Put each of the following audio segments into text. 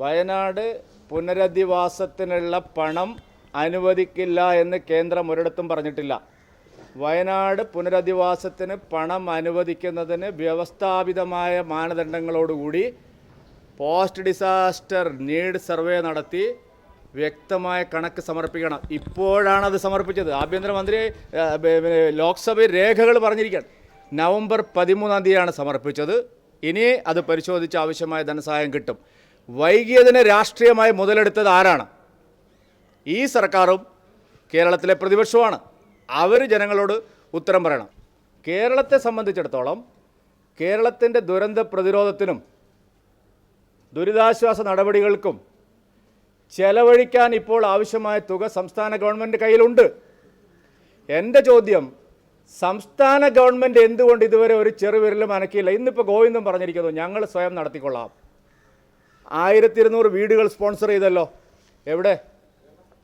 വയനാട് പുനരധിവാസത്തിനുള്ള പണം അനുവദിക്കില്ല എന്ന് കേന്ദ്രം ഒരിടത്തും പറഞ്ഞിട്ടില്ല. വയനാട് പുനരധിവാസത്തിന് പണം അനുവദിക്കുന്നതിന് വ്യവസ്ഥാപിതമായ മാനദണ്ഡങ്ങളോടുകൂടി പോസ്റ്റ് ഡിസാസ്റ്റർ നീഡ് സർവേ നടത്തി വ്യക്തമായ കണക്ക് സമർപ്പിക്കണം. ഇപ്പോഴാണ് അത് സമർപ്പിച്ചത്. ആഭ്യന്തരമന്ത്രി ലോക്സഭയിൽ രേഖകൾ പറഞ്ഞിരിക്കുകയാണ് നവംബർ പതിമൂന്നാം തീയതിയാണ് സമർപ്പിച്ചത്. ഇനി അത് പരിശോധിച്ച് ആവശ്യമായ ധനസഹായം കിട്ടും. വൈകിയതിന് രാഷ്ട്രീയമായി മുതലെടുത്തത് ആരാണ്? ഈ സർക്കാരും കേരളത്തിലെ പ്രതിപക്ഷവുമാണ്. അവർ ജനങ്ങളോട് ഉത്തരം പറയണം. കേരളത്തെ സംബന്ധിച്ചിടത്തോളം കേരളത്തിന്റെ ദുരന്ത പ്രതിരോധത്തിനും ദുരിതാശ്വാസ നടപടികൾക്കും ചെലവഴിക്കാൻ ഇപ്പോൾ ആവശ്യമായ തുക സംസ്ഥാന ഗവൺമെന്റ് കയ്യിലുണ്ട്. എന്റെ ചോദ്യം സംസ്ഥാന ഗവൺമെന്റ് എന്തുകൊണ്ട് ഇതുവരെ ഒരു ചെറുവിരലും അനക്കിയില്ല ഇന്നിപ്പോൾ ഗോവിന്ദം പറഞ്ഞിരിക്കുന്നു ഞങ്ങൾ സ്വയം നടത്തിക്കൊള്ളാം. ആയിരത്തി ഇരുന്നൂറ് വീടുകൾ സ്പോൺസർ ചെയ്തല്ലോ. എവിടെ?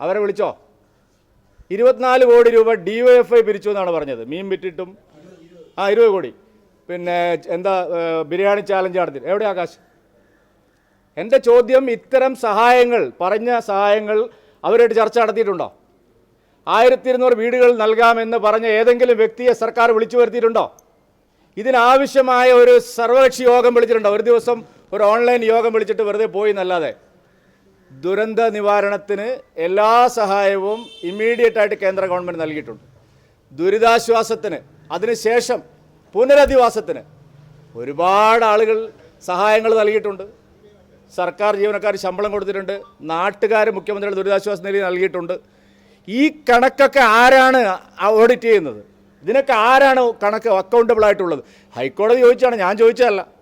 അവരെ വിളിച്ചോ? ഇരുപത്തിനാല് കോടി രൂപ ഡി വൈ എഫ് ഐ പിരിച്ചു എന്നാണ് പറഞ്ഞത്. മീൻ വിറ്റിട്ടും. ആ ഇരുപത് കോടി. പിന്നെ എന്താ ബിരിയാണി ചാലഞ്ച് നടത്തി. എവിടെ ആകാശ്? എന്റെ ചോദ്യം ഇത്തരം സഹായങ്ങൾ പറഞ്ഞ സഹായങ്ങൾ അവരായിട്ട് ചർച്ച നടത്തിയിട്ടുണ്ടോ? ആയിരത്തി ഇരുന്നൂറ് വീടുകൾ നൽകാമെന്ന് പറഞ്ഞ ഏതെങ്കിലും വ്യക്തിയെ സർക്കാർ വിളിച്ചു വരുത്തിയിട്ടുണ്ടോ? ഇതിനാവശ്യമായ ഒരു സർവകക്ഷി യോഗം വിളിച്ചിട്ടുണ്ടോ? ഒരു ദിവസം ഒരു ഓൺലൈൻ യോഗം വിളിച്ചിട്ട് വെറുതെ പോയി എന്നല്ലാതെ ദുരന്ത നിവാരണത്തിന് എല്ലാ സഹായവും ഇമ്മീഡിയറ്റ് ആയിട്ട് കേന്ദ്ര ഗവൺമെന്റ് നൽകിയിട്ടുണ്ട്. ദുരിതാശ്വാസത്തിന് അതിനുശേഷം പുനരധിവാസത്തിന് ഒരുപാട് ആളുകൾ സഹായങ്ങൾ നൽകിയിട്ടുണ്ട്. സർക്കാർ ജീവനക്കാർ ശമ്പളം കൊടുത്തിട്ടുണ്ട്. നാട്ടുകാർ മുഖ്യമന്ത്രിയുടെ ദുരിതാശ്വാസ നിധി നൽകിയിട്ടുണ്ട്. ഈ കണക്കൊക്കെ ആരാണ് ഓഡിറ്റ് ചെയ്യുന്നത്? ഇതിനൊക്കെ ആരാണ് കണക്ക് അക്കൗണ്ടബിൾ ആയിട്ടുള്ളത്? ഹൈക്കോടതി ചോദിച്ചാണ് ഞാൻ ചോദിച്ചതല്ല.